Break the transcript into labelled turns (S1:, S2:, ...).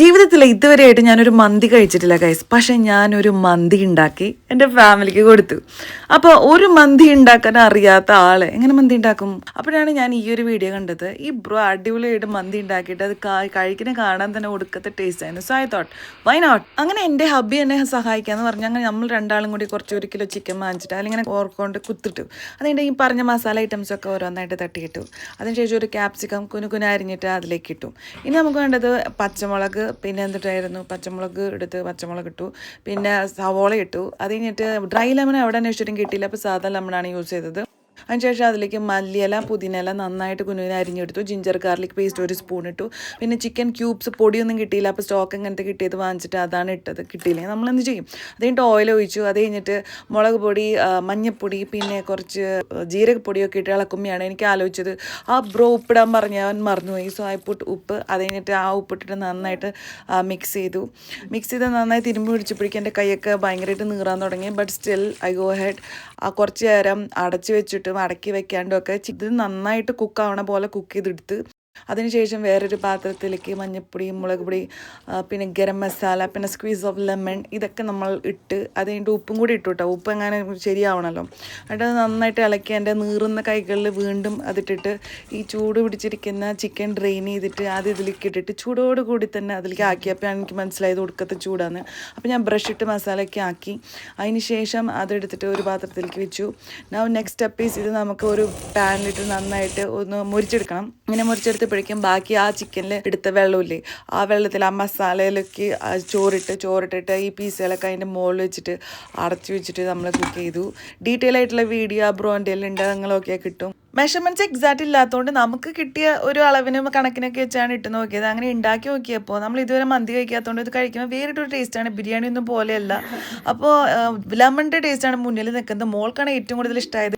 S1: ജീവിതത്തിൽ ഇതുവരെയായിട്ട് ഞാനൊരു മന്തി കഴിച്ചിട്ടില്ല ഗൈസ് പക്ഷെ ഞാനൊരു മന്തി ഉണ്ടാക്കി എന്റെ ഫാമിലിക്ക് കൊടുത്തു. അപ്പോൾ ഒരു മന്തി ഉണ്ടാക്കാൻ അറിയാത്ത ആൾ എങ്ങനെ മന്തി ഉണ്ടാക്കും? അപ്പോഴാണ് ഞാൻ ഈ ഒരു വീഡിയോ കണ്ടത്. ഈ ബ്രോ അടിപൊളിയായിട്ട് മന്തി ഉണ്ടാക്കിയിട്ട് അത് കഴിക്കുന്ന കാണാൻ തന്നെ ഒടുക്കത്തെ ടേസ്റ്റ് ആയിരുന്നു. So I thought why not അങ്ങനെ എന്റെ ഹബി എന്നെ സഹായിക്കാന്ന് പറഞ്ഞാൽ അങ്ങനെ നമ്മൾ രണ്ടാളും കൂടി കുറച്ച് ഒരു കിലോ ചിക്കൻ വാങ്ങിച്ചിട്ട് അതിലിങ്ങനെ ഓർക്കൊണ്ട് കുത്തിട്ടു. അതുകൊണ്ട് ഈ പറഞ്ഞ മസാല ഐറ്റംസ് ഒക്കെ ഓരോന്നായിട്ട് തട്ടിയിട്ടു. അതിനുശേഷം ഒരു ക്യാപ്സിക്കം കുനുകുന അരിഞ്ഞിട്ട് അതിലേക്ക് ഇട്ടു. ഇനി നമുക്ക് വേണ്ടത് പച്ചമുളക് പിന്നെ എന്തിട്ടായിരുന്നു? പച്ചമുളക് എടുത്ത് പച്ചമുളക് ഇട്ടു. പിന്നെ സവോള ഇട്ടു. അത് കഴിഞ്ഞിട്ട് ഡ്രൈ ലെമൺ എവിടെ അന്വേഷിച്ചിട്ടും കിട്ടിയില്ല. അപ്പോൾ സാധാ ലെമണാണ് യൂസ് ചെയ്തത്. അതിനുശേഷം അതിലേക്ക് മല്ലിയില പുതിനയില നന്നായിട്ട് കുഞ്ഞിനെ അരിഞ്ഞെടുത്തു. ജിഞ്ചർ ഗാർലിക് പേസ്റ്റ് ഒരു സ്പൂൺ ഇട്ടു. പിന്നെ ചിക്കൻ ക്യൂബ്സ് പൊടിയൊന്നും കിട്ടിയില്ല. അപ്പോൾ സ്റ്റോക്ക് അങ്ങനത്തെ കിട്ടിയത് വാങ്ങിച്ചിട്ട് അതാണ് ഇട്ടത്. കിട്ടിയില്ലെങ്കിൽ നമ്മൾ എന്ത് ചെയ്യും? അത് കഴിഞ്ഞിട്ട് ഓയിൽ ഒഴിച്ചു. അത് കഴിഞ്ഞിട്ട് മുളക് പൊടി മഞ്ഞപ്പൊടി പിന്നെ കുറച്ച് ജീരകപ്പൊടിയൊക്കെ ഇട്ട് ഇളക്കുമ്പോഴാണ് എനിക്ക് ആലോചിച്ചത്. ആ ബ്രോ ഉപ്പിടാൻ പറഞ്ഞ അവൻ മറന്നുപോയി. സോ ഐ പുട്ട് ഉപ്പ്. അത് കഴിഞ്ഞിട്ട് ആ ഉപ്പിട്ടിട്ട് നന്നായിട്ട് മിക്സ് ചെയ്തു. മിക്സ് ചെയ്ത് നന്നായി തിരുമ്പി പിടിച്ചപ്പോഴേക്കും എന്റെ കൈയൊക്കെ ഭയങ്കരമായിട്ട് നീറാൻ തുടങ്ങി. But still I go head ആ കുറച്ച് നേരം അടച്ചു വെച്ചിട്ടും അടക്കി വെക്കാണ്ടും ഒക്കെ ഇത് നന്നായിട്ട് കുക്ക് ആവണ പോലെ കുക്ക് ചെയ്തെടുത്ത് അതിനുശേഷം വേറൊരു പാത്രത്തിലേക്ക് മഞ്ഞൾപ്പൊടി മുളക് പൊടി പിന്നെ ഗരം മസാല പിന്നെ സ്ക്വീസ് ഓഫ് ലെമൺ ഇതൊക്കെ നമ്മൾ ഇട്ട് അത് കഴിഞ്ഞിട്ട് ഉപ്പും കൂടി ഇട്ടു കേട്ടോ ഉപ്പ് എങ്ങനെ ശരിയാവണമല്ലോ എന്നിട്ട് അത് നന്നായിട്ട് ഇളക്കി എന്റെ നീറുന്ന കൈകളിൽ വീണ്ടും അതിട്ടിട്ട് ഈ ചൂട് പിടിച്ചിരിക്കുന്ന ചിക്കൻ ഡ്രെയിൻ ചെയ്തിട്ട് അത് ഇതിലേക്ക് ഇട്ടിട്ട് ചൂടോട് കൂടി തന്നെ അതിലേക്ക് ആക്കിയപ്പോൾ എനിക്ക് മനസ്സിലായത് ഒടുക്കത്തെ ചൂടാണ് അപ്പോൾ ഞാൻ ബ്രഷ് ഇട്ട് മസാലയൊക്കെ ആക്കി. അതിന് ശേഷം അതെടുത്തിട്ട് ഒരു പാത്രത്തിലേക്ക് വെച്ചു. നൗ നെക്സ്റ്റ് സ്റ്റെപ്പ് ഈസ് ഇത് നമുക്ക് ഒരു പാനിലിട്ട് നന്നായിട്ട് ഒന്ന് മുരിച്ചെടുക്കണം. ഇങ്ങനെ മുരിച്ചെടുത്തപ്പോഴേക്കും ബാക്കി ആ ചിക്കനിൽ എടുത്ത വെള്ളമില്ലേ? ആ വെള്ളത്തിൽ ആ മസാലയിലൊക്കെ ചോറിട്ട് ചോറിട്ടിട്ട് ഈ പീസുകളൊക്കെ അതിന്റെ മുകളിൽ വെച്ചിട്ട് അടച്ചു വെച്ചിട്ട് നമ്മൾ കുക്ക് ചെയ്തു. ഡീറ്റെയിൽ ആയിട്ടുള്ള വീഡിയോ ബ്രോന്റെ ഉണ്ട് നിങ്ങളൊക്കെ കിട്ടും. മെഷർമെന്റ്സ് എക്സാക്റ്റ് ഇല്ലാത്തതുകൊണ്ട് നമുക്ക് കിട്ടിയ ഒരു അളവിനും കണക്കിനൊക്കെ വെച്ചാണ് ഇട്ട് നോക്കിയത്. അങ്ങനെ ഉണ്ടാക്കി നോക്കിയപ്പോൾ നമ്മൾ ഇതുവരെ മന്തി കഴിക്കാത്തതുകൊണ്ട് ഇത് കഴിക്കുമ്പോൾ വേറിട്ടൊരു ടേസ്റ്റാണ് ബിരിയാണി ഒന്നും പോലെയല്ല. അപ്പോൾ ലെമണിന്റെ ടേസ്റ്റാണ് മുന്നിൽ നിൽക്കുന്നത് മോൾക്കാണ് ഏറ്റവും കൂടുതൽ ഇഷ്ടമായത്